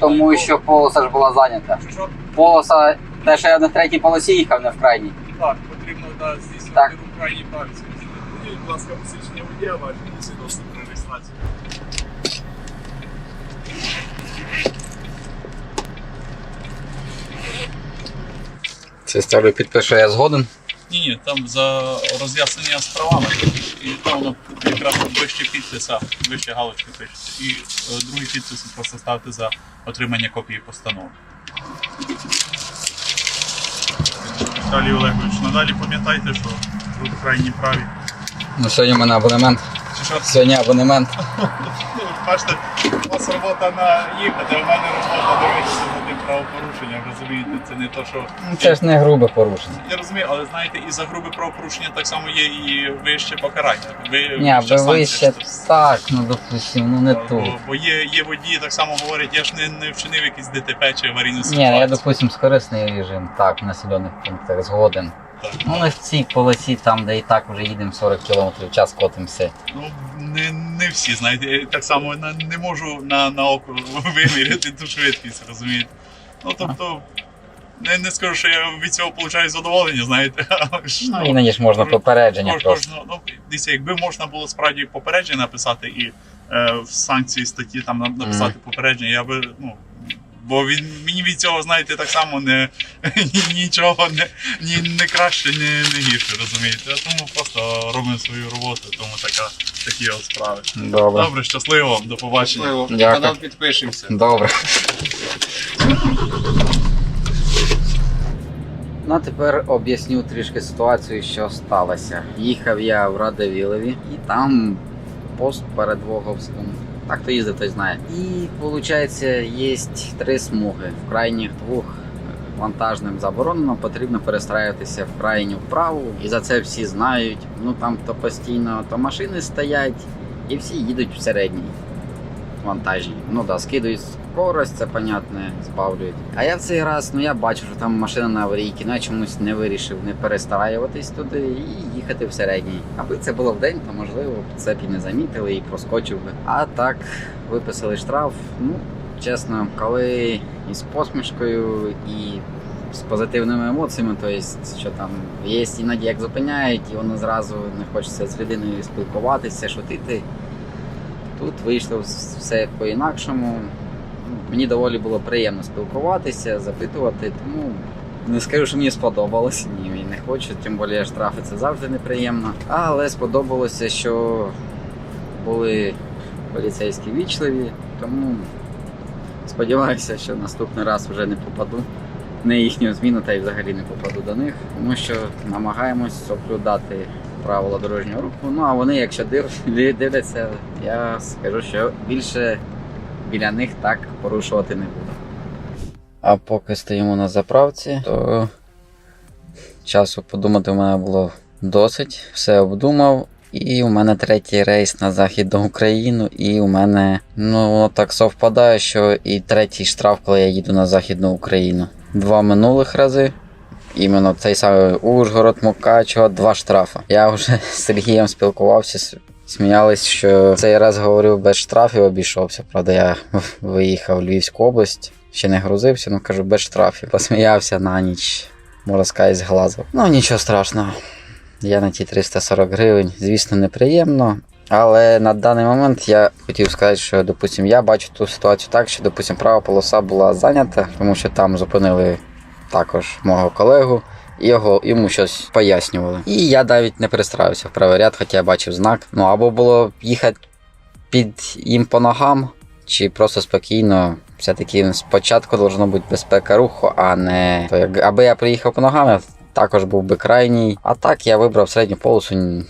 Тому що полоса ж була зайнята. Що? Полоса, те, що я на третій полосі їхав, не в крайній. Так, потрібно да, здійснювати Так. рух крайній. Скажіть, будь ласка, посвідчення водія ваше і свідоцтво про реєстрацію. Це ставлю підпис, що я згоден. Ні, ні, там за роз'яснення з правами. І там якраз вище підписа, вище галочки пишеться. І е, другий підпис просто ставте за отримання копії постанови. Віталій Олегович, надалі пам'ятайте, що ви в крайній праві. Ну, сьогодні в мене абонемент. Чи що? Сьогодні абонемент. Бачите, у вас робота на їхати, а в мене робота правопорушенням, розумієте? Це не то, що. Ну, Це ж не грубе порушення. Я розумію, але знаєте, і за грубе правопорушення так само є і вище покарання. Ви Ні, санкція, вище так, ну допустим, ну не тут. бо є, є водії, так само говорять, я ж не, не вчинив якийсь ДТП чи аварійну Ні, ситуацію. я допустим скорисний режим, так, в населених пунктах згоден. Так. Ну не в цій полосі, там, де і так вже їдемо 40 км в час, котимося. Ну, не, не всі, знаєте, так само не можу на, на око виміряти ту швидкість, розумієте? Ну, тобто, не, не скажу, що я від цього получаю задоволення, знаєте. Ну, іноді ж можна попередження кож- просто. кожного- ну, дивіться, якби можна було справді попередження написати і е, в санкції статті там на- написати попередження, я би, ну. Бо від, мені від цього, знаєте, так само не, ні- нічого не, ні, не краще, ні, не гірше, розумієте. Тому просто робимо свою роботу, тому така, такі от справи. Добре. Добре, щасливо вам, до побачення. Можливо, Дякую. канал підпишемося. Добре. Ну, а тепер об'ясню трішки ситуацію, що сталося. Їхав я в Радивілові і там пост перед Воговськом. Так хто їздив, той знає. І виходить, є три смуги. В крайніх двох вантажним заборонено, потрібно перестраюватися в крайню вправу. І за це всі знають. Ну там то постійно то машини стоять, і всі їдуть в середній вантажні. Ну да, скидують скорость, це понятно, збавлюють. А я в цей раз, ну я бачу, що там машина на аварійці, ну я чомусь не вирішив не перестраюватись туди і їхати в середній. Аби це було вдень, то можливо це б і не замітили і проскочив би. А так, виписали штраф. Ну, чесно, коли із посмішкою і з позитивними емоціями, то є, що там є іноді як зупиняють, і воно зразу не хочеться з людиною спілкуватися, шутити. Тут вийшло все по-інакшому. Мені доволі було приємно спілкуватися, запитувати, тому не скажу, що мені сподобалось. Ні, і не хочу, тим більше штрафи це завжди неприємно. Але сподобалося, що були поліцейські вічливі, тому сподіваюся, що наступний раз вже не попаду на їхню зміну та й взагалі не попаду до них, тому що намагаємось соблюдати правила дорожнього руху. Ну а вони, якщо дивляться, я скажу, що більше біля них так порушувати не буду. А поки стоїмо на заправці, то часу подумати в мене було досить. Все обдумав. І у мене третій рейс на Західну Україну, і у мене ну воно так совпадає, що і третій штраф, коли я їду на Західну Україну. Два минулих рази. Іменно цей самий Ужгород, Мукачево, два штрафи. Я вже з Сергієм спілкувався, сміялись, що цей раз говорив без штрафів обійшовся. Правда, я виїхав в Львівську область, ще не грузився, ну кажу, без штрафів. Посміявся на ніч, можна сказати, зглазив. Ну нічого страшного. Я на ті 340 гривень, звісно, неприємно. Але на даний момент я хотів сказати, що допустим, я бачу ту ситуацію так, що допустим, права полоса була зайнята, тому що там зупинили також мого колегу. Його йому щось пояснювали. І я навіть не перестраювався в правий ряд, хоча я бачив знак. Ну або було їхати під їм по ногам, чи просто спокійно. Все-таки спочатку должна бути безпека руху, а не то як аби я приїхав по ногам, я також був би крайній. А так я вибрав середню полосу,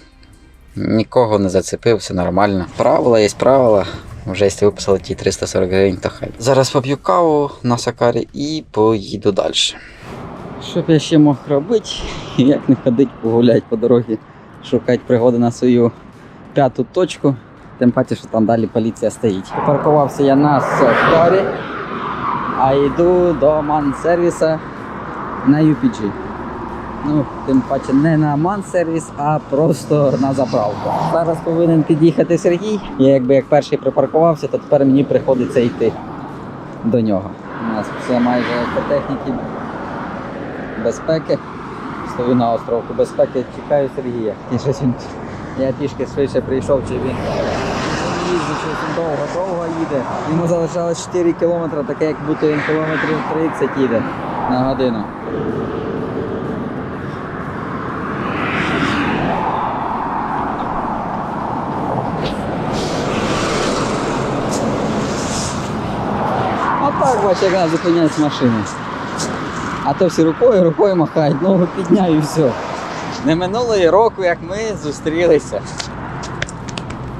нікого не зацепив, все нормально. Правила є правила. Вже якщо виписали ті 340 гривень, то хай. Зараз поп'ю каву на сакарі і поїду далі. Що б я ще мог робити, як не ходити погуляти по дорозі, шукати пригоди на свою п'яту точку. Тим паче, що там далі поліція стоїть. Паркувався я на Сокарі, а йду до ман-сервіса на UPG. Ну, тим паче не на ман-сервіс, а просто на заправку. Зараз повинен під'їхати Сергій. Я якби як перший припаркувався, то тепер мені приходиться йти до нього. У нас все майже по техніці безпеки. Стою на островку безпеки, чекаю Сергія. І щось він. Я трішки швидше прийшов, чи він їздить, щось він довго-довго їде. Йому залишалось 4 кілометри, таке як будто він кілометрів 30 їде на годину. А так бач, як треба зупиняти машину. А то всі рукою, рукою махають, ногу підняв і все. Не минулого року, як ми зустрілися.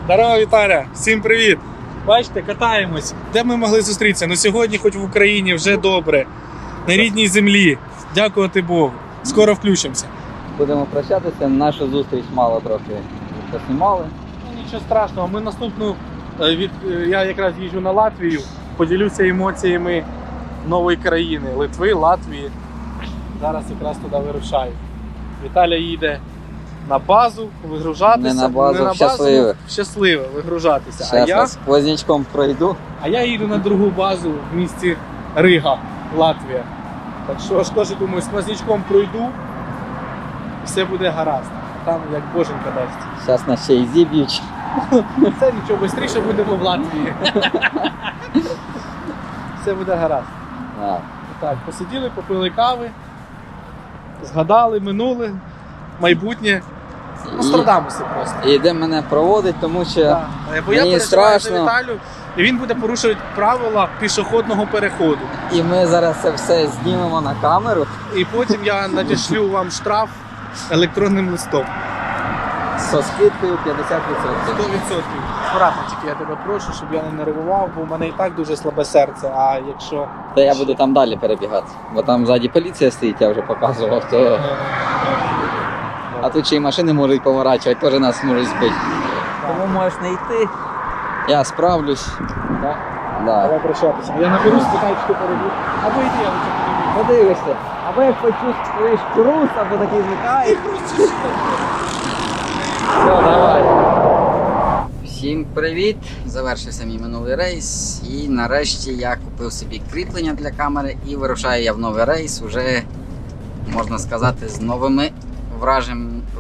Здорово, Віталя! Всім привіт! Бачите, катаємось. Де ми могли зустрітися? Ну сьогодні, хоч в Україні, вже добре. На рідній землі. Дякувати Богу. Скоро включимося. Будемо прощатися, нашу зустріч мало трохи поснімали. Ну, нічого страшного. Ми наступну е, від е, я якраз їжджу на Латвію, поділюся емоціями нової країни Литви, Латвії. Зараз якраз туди вирушаю. Віталя їде на базу вигружатися. Не на базу, в щасливе. в щасливе вигружатися. а я сквознячком пройду. А я їду на другу базу в місті Рига, Латвія. Так що ж теж думаю, з сквознячком пройду, все буде гаразд. Там як боженька дасть. Зараз нас ще й зіб'ють. Все нічого швидше будемо в Латвії. Все буде гаразд. А, Так, посиділи, попили кави, згадали минуле, майбутнє. Нострадамуси просто. І, де мене проводить, тому що Так. Бо я Мені переживаю страшно. за Віталю, і він буде порушувати правила пішохідного переходу. і ми зараз це все знімемо на камеру. І потім я надішлю вам штраф електронним листом. Со скидкою 50%. 100%. Акуратно тільки я тебе прошу, щоб я не нервував, бо в мене і так дуже слабе серце. А якщо Та я буду там далі перебігати. Бо там ззаді поліція стоїть, я вже показував, то. А тут ще й машини можуть поворачувати, теж нас можуть збити. Тому можеш не йти. Я справлюсь. Так? Да. Давай прощатися. Я наберу, спитаю, що перебув. Або йди, я лише подивлюсь. Подивишся. Або як почувствуєш хруст, або такий зникає. Все, давай. Всім привіт! Завершився мій минулий рейс. І нарешті я купив собі кріплення для камери і вирушаю я в новий рейс. Уже можна сказати, з новими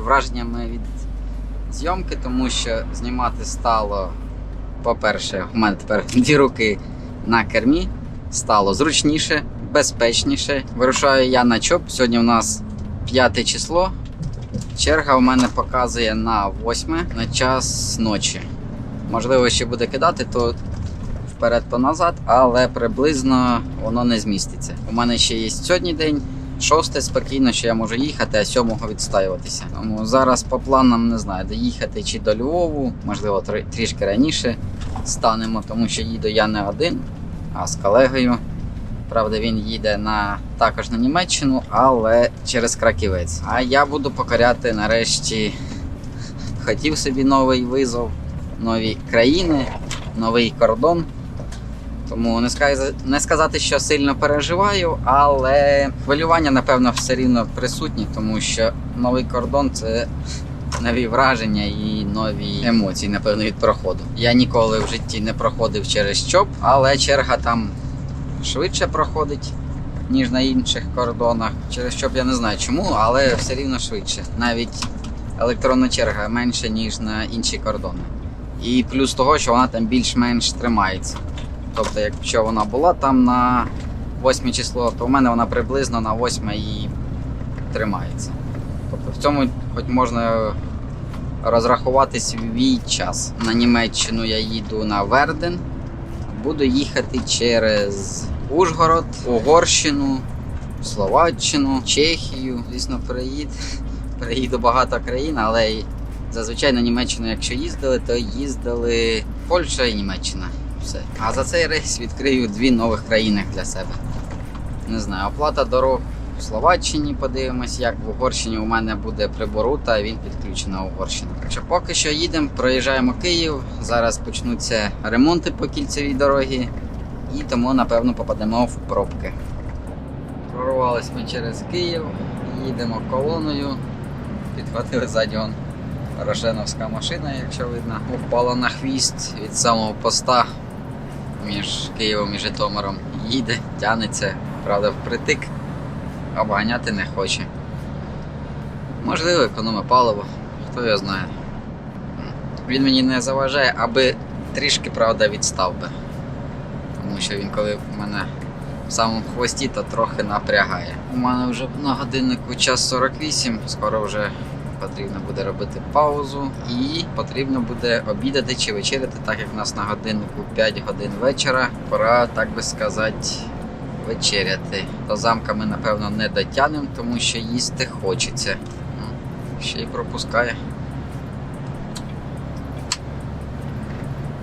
враженнями від зйомки, тому що знімати стало, по-перше, у мене тепер дві руки на кермі. Стало зручніше, безпечніше. Вирушаю я на ЧОП. Сьогодні у нас 5 число. Черга у мене показує на 8 на час ночі. Можливо, ще буде кидати, то вперед, то назад, але приблизно воно не зміститься. У мене ще є сьогодні день, шосте спокійно, що я можу їхати, а сьомого відстаюватися. Тому зараз по планам не знаю, доїхати чи до Львову, можливо, трішки раніше станемо, тому що їду я не один, а з колегою. Правда, він їде на також на Німеччину, але через Краківець. А я буду покоряти нарешті. Хотів собі новий визов, нові країни, новий кордон. Тому не сказ- не сказати, що сильно переживаю, але хвилювання, напевно, все рівно присутні, тому що новий кордон це нові враження і нові емоції, напевно, від проходу. Я ніколи в житті не проходив через ЧОП, але черга там швидше проходить, ніж на інших кордонах. Через що б я не знаю чому, але все рівно швидше. Навіть електронна черга менше, ніж на інші кордони. І плюс того, що вона там більш-менш тримається. Тобто, якщо вона була там на 8 число, то в мене вона приблизно на 8 і тримається. Тобто в цьому хоч можна розрахувати свій час. На Німеччину я їду на Верден, буду їхати через Ужгород, Угорщину, Словаччину, Чехію. Звісно, приїду. Приїду багато країн, але зазвичай на Німеччину, якщо їздили, то їздили Польща і Німеччина. Все. А за цей рейс відкрию дві нових країни для себе. Не знаю, оплата дорог в Словаччині подивимось, як в Угорщині у мене буде приборута, він підключена Угорщина. Так що поки що їдемо, проїжджаємо Київ. Зараз почнуться ремонти по кільцевій дорогі, і тому, напевно, попадемо в пробки. Прорвались ми через Київ Їдемо колоною. Підхватили ззаді он Рошеновська машина, якщо видно, впала на хвіст від самого поста між Києвом і Житомиром. Їде, тянеться, правда, впритик, обганяти не хоче. Можливо, економить паливо, хто його знає. Він мені не заважає, аби трішки, правда, відстав би. Тому що він, коли в мене в самому хвості, то трохи напрягає. У мене вже на годиннику час 48, скоро вже потрібно буде робити паузу і потрібно буде обідати чи вечеряти, так як в нас на годиннику 5 годин вечора. Пора, так би сказати, вечеряти. До замка ми, напевно, не дотягнемо, тому що їсти хочеться. Ще й пропускає.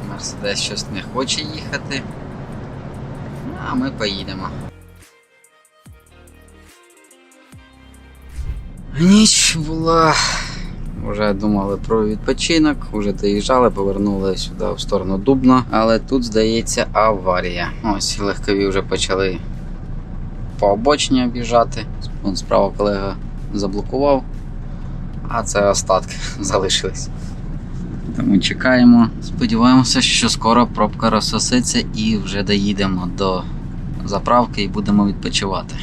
Мерседес щось не хоче їхати. Ну, А ми поїдемо. Ніч була. Вже думали про відпочинок, вже доїжджали, повернули сюди в сторону Дубна, але тут, здається, аварія. Ось легкові вже почали по обочині об'їжджати. Справа колега заблокував, а це остатки залишились. Тому чекаємо. Сподіваємося, що скоро пробка розсоситься і вже доїдемо до заправки і будемо відпочивати.